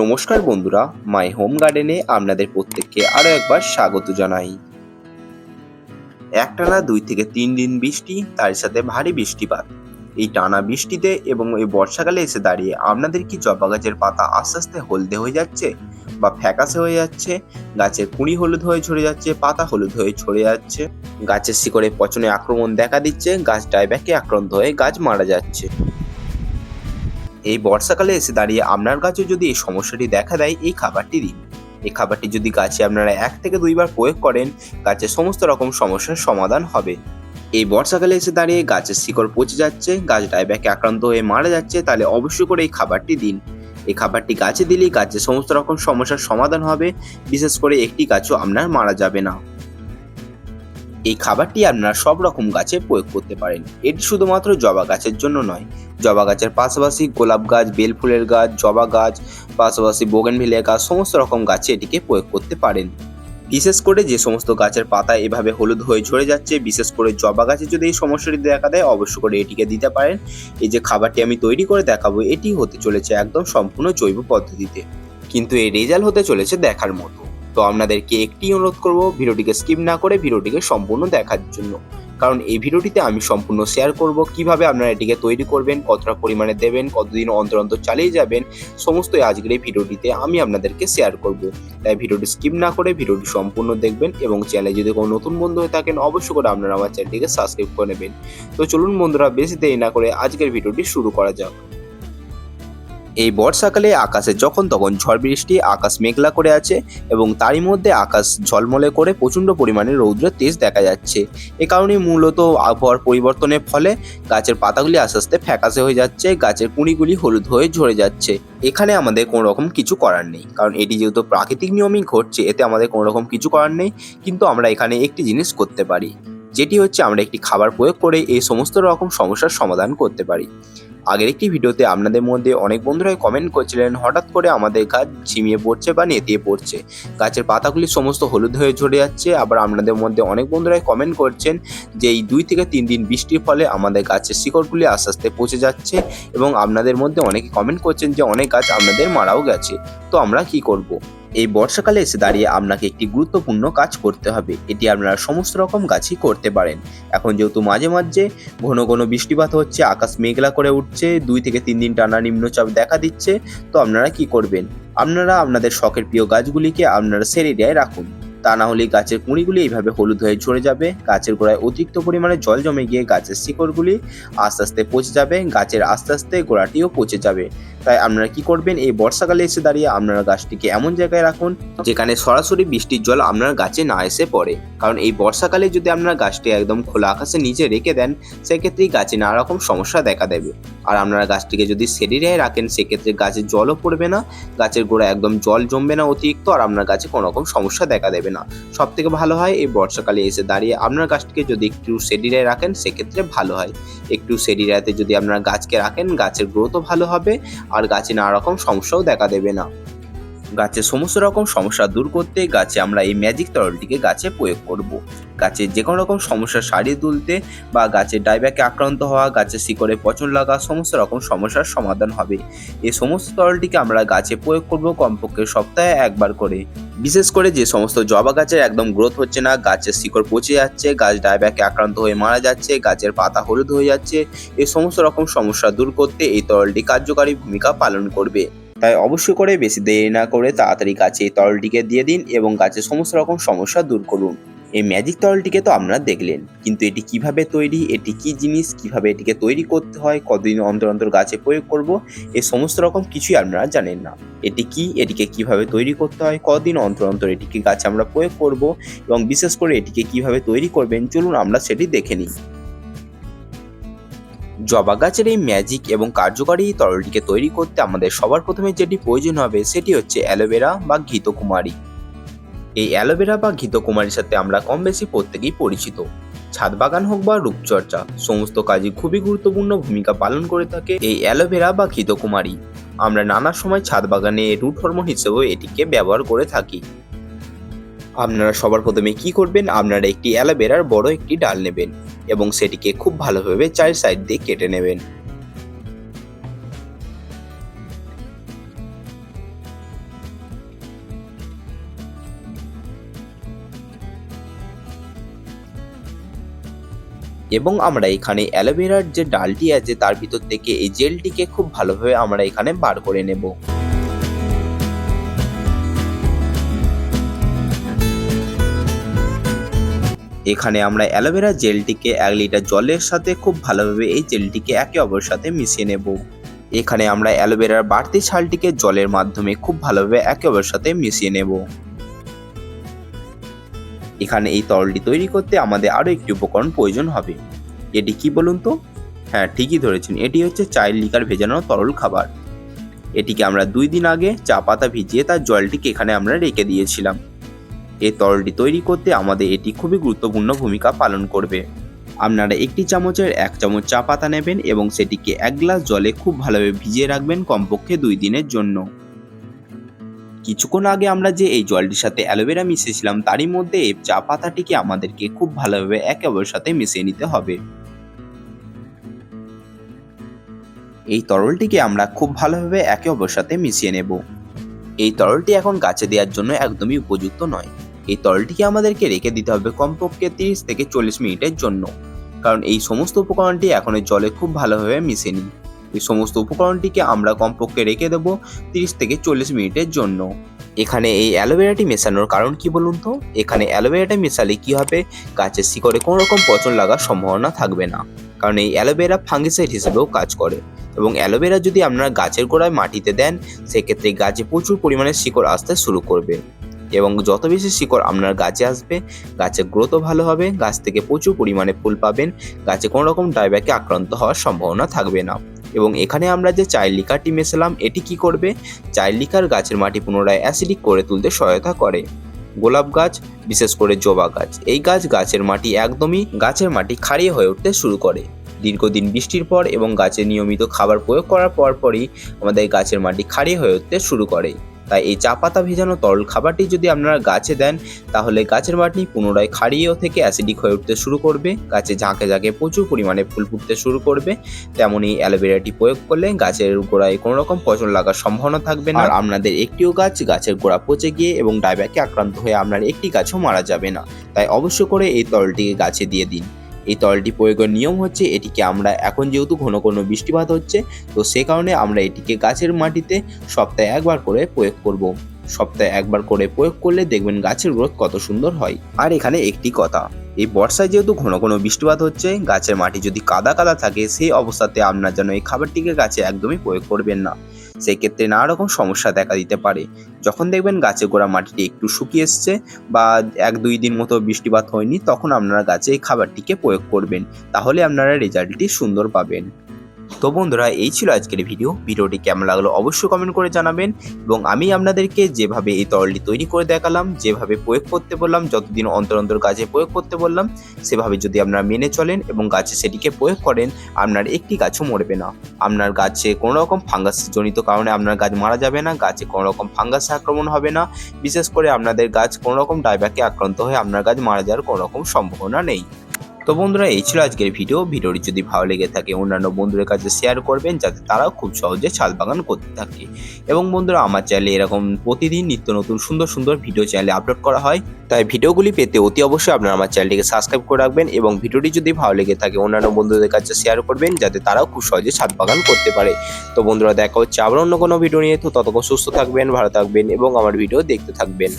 নমস্কার বন্ধুরা my home গার্ডেনে আপনাদের প্রত্যেককে আরও একবার স্বাগত জানাই। একটানা দুই থেকে তিন দিন বৃষ্টি, তার সাথে ভারী বৃষ্টিপাত। এই টানা বৃষ্টিতে এবং এই বর্ষাকালে এসে দাঁড়িয়ে আপনাদের কি জবা গাছের পাতা আস্তে আস্তে হলদে হয়ে যাচ্ছে বা ফ্যাকাশে হয়ে যাচ্ছে? গাছের কুঁড়ি হলুদ হয়ে ঝরে যাচ্ছে, পাতা হলুদ হয়ে ঝরে যাচ্ছে। গাছের শিকড়ে পচনে আক্রমণ দেখা দিচ্ছে, গাছ ডাইব্যাকে আক্রান্ত হয়ে গাছ মারা যাচ্ছে। এই বর্ষাকালে এসে দাঁড়িয়ে আপনার গাছে যদি এই সমস্যাটি দেখা দেয়, এই খাবারটি দিন এই খাবারটি যদি গাছে আপনারা এক থেকে দুইবার প্রয়োগ করেন গাছের সমস্ত রকম সমস্যার সমাধান হবে। এই বর্ষাকালে এসে দাঁড়িয়ে গাছের শিকড় পচে যাচ্ছে, গাছ ডাইব্যাকে আক্রান্ত হয়ে মারা যাচ্ছে, তাহলে অবশ্যই করে এই খাবারটি দিন। এই খাবারটি গাছে দিলেই গাছের সমস্ত রকম সমস্যার সমাধান হবে, বিশেষ করে একটি গাছও আপনার মারা যাবে না। এই খাবারটি আপনারা সব রকম গাছে প্রয়োগ করতে পারেন। এটি শুধুমাত্র জবা গাছের জন্য নয়। জবা গাছের পাশাপাশি গোলাপ গাছ বেল ফুলের গাছ, জবা গাছ, পাশাপাশি বোগেনভিলিয়া গাছ, সমস্ত রকম গাছে এটিকে প্রয়োগ করতে পারেন। বিশেষ করে যে সমস্ত গাছের পাতা এভাবে হলুদ হয়ে ঝরে যাচ্ছে, বিশেষ করে জবা গাছে যদি এই সমস্যাটি দেখা দেয় অবশ্য করে এটিকে দিতে পারেন। এই যে খাবারটি আমি তৈরি করে দেখাবো, এটি হতে চলেছে একদম সম্পূর্ণ জৈব পদ্ধতিতে। কিন্তু এই রেজাল্ট হতে চলেছে দেখার মতো। তো আপনাদেরকে একটি অনুরোধ করব ভিডিওটিকে স্কিপ না করে ভিডিওটিকে সম্পূর্ণ দেখার জন্য। কারণ এই ভিডিওটিতে আমি সম্পূর্ণ শেয়ার করব, কীভাবে আপনারা এটিকে তৈরি করবেন, কতটা পরিমাণে দেবেন, কতদিন অন্তর অন্তর চালিয়ে যাবেন, সমস্তই আজকের এই ভিডিওটিতে আমি আপনাদেরকে শেয়ার করব। তাই ভিডিওটি স্কিপ না করে ভিডিওটি সম্পূর্ণ দেখবেন এবং চ্যানেলে যদি কোনো নতুন বন্ধু হয়ে থাকেন, অবশ্যই করে আপনারা আমার চ্যানেলটিকে সাবস্ক্রাইব করে নেবেন। তো চলুন বন্ধুরা, বেশি দেরি না করে আজকের ভিডিওটি শুরু করা যাক। এই বর্ষাকালে আকাশে যখন তখন ঝড় বৃষ্টি, আকাশ মেঘলা করে আছে এবং তারই মধ্যে আকাশ ঝলমলে করে প্রচণ্ড পরিমাণে রৌদ্রের তেজ দেখা যাচ্ছে। এ কারণে মূলত আবহাওয়ার পরিবর্তনের ফলে গাছের পাতাগুলি আস্তে আস্তে ফ্যাকাশে হয়ে যাচ্ছে, গাছের কুঁড়িগুলি হলুদ হয়ে ঝরে যাচ্ছে। এখানে আমাদের কোনো রকম কিছু করার নেই, কারণ এটি যেহেতু প্রাকৃতিক নিয়মেই ঘটছে, এতে আমাদের কোনো রকম কিছু করার নেই, কিন্তু আমরা এখানে একটি জিনিস করতে পারি। যেটি হচ্ছে আমরা একটি খাবার প্রয়োগ করে এই সমস্ত রকম সমস্যার সমাধান করতে পারি। আগের একটি ভিডিওতে আপনাদের মধ্যে অনেক বন্ধুরাই কমেন্ট করছিলেন, হঠাৎ করে আমাদের গাছ ঝিমিয়ে পড়ছে বা নেতিয়ে পড়ছে। গাছের পাতাগুলি সমস্ত হলুদ হয়ে ঝরে যাচ্ছে। আবার আপনাদের মধ্যে অনেক বন্ধুরাই কমেন্ট করছেন যে এই দুই থেকে তিন দিন বৃষ্টির ফলে আমাদের গাছের শিকড়গুলি আস্তে আস্তে পচে যাচ্ছে এবং আপনাদের মধ্যে অনেকে কমেন্ট করছেন যে অনেক গাছ আপনাদের মারাও গেছে। তো আমরা কি করব। এই বর্ষাকালে এসে দাঁড়িয়ে আপনাকে একটি গুরুত্বপূর্ণ কাজ করতে হবে। এটি আপনারা সমস্ত রকম গাছই করতে পারেন। এখন যেহেতু মাঝে মাঝে ঘন ঘন বৃষ্টিপাত হচ্ছে, আকাশ মেঘলা করে উঠছে, দুই থেকে তিন দিন টানা নিম্নচাপ দেখা দিচ্ছে, তো আপনারা কি করবেন? আপনারা আপনাদের শখের প্রিয় গাছগুলিকে আপনারা সের এরিয়ায় রাখুন। তা না হলে গাছের কুঁড়িগুলি এইভাবে হলুদ হয়ে ঝরে যাবে, গাছের গোড়ায় অতিরিক্ত পরিমাণে জল জমে গিয়ে গাছের শিকড়গুলি আস্তে আস্তে পচে যাবে, গাছের আস্তে আস্তে গোড়াটিও পচে যাবে। তাই আপনারা কি করবেন? এই বর্ষাকালে এসে দাঁড়িয়ে আপনারা গাছটিকে এমন জায়গায় রাখুন, যেখানে সরাসরি বৃষ্টির জল আপনার গাছে না এসে পড়ে। কারণ এই বর্ষাকালে যদি আপনারা গাছটি একদম খোলা আকাশে নিচে রেখে দেন, সেক্ষেত্রেই গাছে নানা রকম সমস্যা দেখা দেবে। আর আপনারা গাছটিকে যদি সেরিরিয়ায় রাখেন, সেক্ষেত্রে গাছে জলও পড়বে না, গাছের গোড়া একদম জল জমবে না অতিরিক্ত, আর আপনার গাছে কোনো রকম সমস্যা দেখা দেবে না। সব থেকে ভালো হয়, এই বর্ষাকালে এসে দাঁড়িয়ে আপনার গাছটিকে যদি একটু সেডিরায় রাখেন, সেক্ষেত্রে ভালো হয়। একটু সেডিরাতে যদি আপনার গাছকে রাখেন, গাছের গ্রোথও ভালো হবে আর গাছে নানা রকম সমস্যাও দেখা দেবে না। গাছের সমস্ত রকম সমস্যা দূর করতে গাছে আমরা এই ম্যাজিক তরলটিকে গাছে প্রয়োগ করব। গাছের যে কোনো রকম সমস্যা সারিয়ে তুলতে বা গাছের ডাইব্যাকে আক্রান্ত হওয়া গাছের শিকড়ে পচন লাগা সমস্ত রকম সমস্যার সমাধান হবে। এই সমস্ত তরলটিকে আমরা গাছে প্রয়োগ করব কমপক্ষে সপ্তাহে একবার করে। বিশেষ করে যে সমস্ত জবা গাছের একদম গ্রোথ হচ্ছে না গাছের শিকড় পচে যাচ্ছে, গাছ ডাইব্যাকে আক্রান্ত হয়ে মারা যাচ্ছে, গাছের পাতা হলুদ হয়ে যাচ্ছে, এই সমস্ত রকম সমস্যা দূর করতে এই তরলটি কার্যকারী ভূমিকা পালন করবে। তাই অবশ্যই করে বেশি দেরি না করে তাড়াতাড়ি গাছে এই তরলটিকে দিয়ে দিন এবং গাছের সমস্ত রকম সমস্যা দূর করুন। এই ম্যাজিক তরলটিকে তো আপনারা দেখলেন, কিন্তু এটি কীভাবে তৈরি, এটি কি জিনিস, কীভাবে এটিকে তৈরি করতে হয়, কতদিন অন্তর অন্তর গাছে প্রয়োগ করব এই সমস্ত রকম কিছুই আপনারা জানেন না। এটি কি, এটিকে কীভাবে তৈরি করতে হয়, কতদিন অন্তর অন্তর এটিকে গাছে আমরা প্রয়োগ করব এবং বিশেষ করে এটিকে কীভাবে তৈরি করবেন, চলুন আমরা সেটি দেখে নিই। জবা গাছের এই ম্যাজিক এবং কার্যকারী তরলটিকে তৈরি করতে আমাদের সবার প্রথমে যেটি প্রয়োজন হবে সেটি হচ্ছে অ্যালোভেরা বা ঘিতকুমারী। এই অ্যালোভেরা বা ঘিতকুমারীর সাথে আমরা কম বেশি প্রত্যেকেই পরিচিত। ছাদ বাগান হোক বা রূপচর্চা, সমস্ত কাজে খুবই গুরুত্বপূর্ণ ভূমিকা পালন করে থাকে এই অ্যালোভেরা বা ঘিতকুমারী। আমরা নানা সময় ছাদ বাগানে রুট হরমোন হিসেবেও এটিকে ব্যবহার করে থাকি। আপনারা সবার প্রথমে কি করবেন? আপনারা একটি অ্যালোভেরার বড় একটি ডাল নেবেন। এবং সেটিকে খুব ভালোভাবে চার সাইড দিয়ে কেটে নেবেন। এবং আমরা এখানে অ্যালোভেরার যে ডালটি আছে, তার ভিতর থেকে এই জেলটিকে খুব ভালোভাবে আমরা এখানে বার করে নেব। এখানে আমরা অ্যালোভেরা জেলটিকে এক লিটার জলের সাথে খুব ভালোভাবে এই জেলটিকে একে অপরের সাথে মিশিয়ে নেব। এখানে আমরা অ্যালোভেরার বাড়তি ছালটিকে জলের মাধ্যমে খুব ভালোভাবে একে অপরের সাথে মিশিয়ে নেব। এখানে এই তরলটি তৈরি করতে আমাদের আরও একটি উপকরণ প্রয়োজন হবে। এটি কি বলুন তো? হ্যাঁ ঠিকই ধরেছেন। এটি হচ্ছে চায়ের লিকার ভেজানো তরল খাবার। এটিকে আমরা দুই দিন আগে চা পাতা ভিজিয়ে তার জলটিকে এখানে আমরা রেখে দিয়েছিলাম। এই তরলটি তৈরি করতে আমাদের এটি খুবই গুরুত্বপূর্ণ ভূমিকা পালন করবে। আপনারা একটি চামচের এক চামচ চা পাতা নেবেন এবং সেটিকে এক গ্লাস জলে খুব ভালোভাবে ভিজিয়ে রাখবেন কমপক্ষে দুই দিনের জন্য। কিছুক্ষণ আগে আমরা যে এই জলটির সাথে অ্যালোভেরা মিশিয়েছিলাম, তারই মধ্যে এই চা পাতাটিকে আমাদেরকে খুব ভালোভাবে একে অপরের সাথে মিশিয়ে নিতে হবে। এই তরলটিকে আমরা খুব ভালোভাবে একে অপরের সাথে মিশিয়ে নেব। এই তরলটি এখন গাছে দেওয়ার জন্য একদমই উপযুক্ত নয়। এই তরলটিকে আমাদেরকে রেখে দিতে হবে কমপক্ষে তিরিশ থেকে চল্লিশ মিনিটের জন্য। কারণ এই সমস্ত উপকরণটি এখন জলে খুব ভালোভাবে মিশে নিই এই সমস্ত উপকরণটিকে আমরা কমপক্ষে রেখে দেবো তিরিশ থেকে চল্লিশ মিনিটের জন্য। এখানে এই অ্যালোভেরাটি মেশানোর কারণ কি বলুন তো? এখানে অ্যালোভেরাটা মেশালে কি হবে? গাছের শিকড়ে কোনো রকম পচন লাগার সম্ভাবনা থাকবে না। কারণ এই অ্যালোভেরা ফাঙ্গিসাইড হিসেবেও কাজ করে। এবং অ্যালোভেরা যদি আপনারা গাছের গোড়ায় মাটিতে দেন, সেক্ষেত্রে গাছে প্রচুর পরিমাণে শিকড় আসতে শুরু করবে। এবং যত বেশি শিকড় আপনার গাছে আসবে, গাছের গ্রোথও ভালো হবে, গাছ থেকে প্রচুর পরিমাণে ফুল পাবেন, গাছে কোনো রকম ডায়ব্যাকে আক্রান্ত হওয়ার সম্ভাবনা থাকবে না। এবং এখানে আমরা যে চায়ের লিকারটি মেশালাম, এটি কি করবে? চায়ের লিকার গাছের মাটি পুনরায় অ্যাসিডিক করে তুলতে সহায়তা করে। গোলাপ গাছ, বিশেষ করে জবা গাছ, এই গাছ গাছের মাটি একদমই গাছের মাটি ক্ষারীয় হয়ে উঠতে শুরু করে। দীর্ঘদিন বৃষ্টির পর এবং গাছে নিয়মিত খাবার প্রয়োগ করার পর পরই আমাদের গাছের মাটি ক্ষারীয় হয়ে উঠতে শুরু করে। তাই এই চা পাতা ভেজানো তরল খাবারটি যদি আপনারা গাছে দেন তাহলে গাছের মাটি পুনরায় ক্ষারীয় থেকে অ্যাসিডিক হয়ে উঠতে শুরু করবে। গাছে ঝাঁকে ঝাঁকে প্রচুর পরিমাণে ফুল ফুটতে শুরু করবে। তেমনই অ্যালোভেরাটি প্রয়োগ করলে গাছের গোড়ায় কোনো রকম পচন লাগার সম্ভাবনা থাকবে না। আর আপনাদের একটিও গাছ গাছের গোড়া পচে গিয়ে এবং ডায়ব্যাকে আক্রান্ত হয়ে আপনার একটি গাছও মারা যাবে না। তাই অবশ্য করে এই তরলটিকে গাছে দিয়ে দিন। এই তরলটি প্রয়োগের নিয়ম হচ্ছে এটিকে আমরা এখন যেহেতু ঘন ঘন বৃষ্টিপাত হচ্ছে, তো সে কারণে আমরা এটিকে গাছের মাটিতে সপ্তাহে একবার করে প্রয়োগ করব। সপ্তাহে একবার করে প্রয়োগ করলে দেখবেন গাছের গ্রোথ কত সুন্দর হয় আর এখানে একটি কথা, এই বর্ষায় যেহেতু ঘন ঘন বৃষ্টিপাত হচ্ছে, গাছের মাটি যদি কাদা কাদা থাকে, সেই অবস্থাতে আপনার যেন এই খাবারটিকে গাছে একদমই প্রয়োগ করবেন না সেই ক্ষেত্রে নানা রকম সমস্যা দেখা দিতে পারে। যখন দেখবেন গাছে গোড়া মাটিটি একটু শুকিয়ে এসছে বা এক দুই দিন মতো বৃষ্টিপাত হয়নি, তখন আপনারা গাছে এই খাবারটিকে প্রয়োগ করবেন। তাহলে আপনারা রেজাল্টটি সুন্দর পাবেন। তো বন্ধুরা, এই ছিল আজকের ভিডিও ভিডিওটি কেমন লাগল অবশ্যই কমেন্ট করে জানাবেন এবং আমি আপনাদেরকে যেভাবে এই তরলটি তৈরি করে দেখালাম, যেভাবে প্রয়োগ করতে বললাম, যতদিন অন্তর অন্তর গাছে প্রয়োগ করতে বললাম, সেভাবে যদি আপনারা মেনে চলেন এবং গাছে সেটিকে প্রয়োগ করেন, আপনার একটি গাছও মরবে না। আপনার গাছে কোনো রকম ফাঙ্গাস জনিত কারণে আপনার গাছ মারা যাবে না, গাছে কোনো রকম ফাঙ্গাস আক্রমণ হবে না। বিশেষ করে আপনাদের গাছ কোনো রকম ডায়ব্যাকে আক্রান্ত হয়ে আপনার গাছ মারা যাওয়ার কোনো রকম সম্ভাবনা নেই। তো বন্ধুরা, এই ছিল আজকের ভিডিও ভিডিওটি যদি ভালো লেগে থাকে, অন্যান্য বন্ধুদের কাছে শেয়ার করবেন, যাতে তারাও খুব সহজে ছাদ বাগান করতে থাকে। এবং বন্ধুরা, আমার চ্যানেলে এরকম প্রতিদিন নিত্য নতুন সুন্দর সুন্দর ভিডিও চ্যানেলে আপলোড করা হয়। তাই ভিডিওগুলি পেতে অতি অবশ্যই আপনারা আমার চ্যানেলটিকে সাবস্ক্রাইব করে রাখবেন এবং ভিডিওটি যদি ভালো লেগে থাকে, অন্যান্য বন্ধুদের কাছে শেয়ার করবেন, যাতে তারাও খুব সহজে ছাদ বাগান করতে পারে। তো বন্ধুরা, দেখা হচ্ছে আবার অন্য কোনো ভিডিও নিয়ে। তো ততক্ষণ সুস্থ থাকবেন, ভালো থাকবেন এবং আমার ভিডিও দেখতে থাকবেন।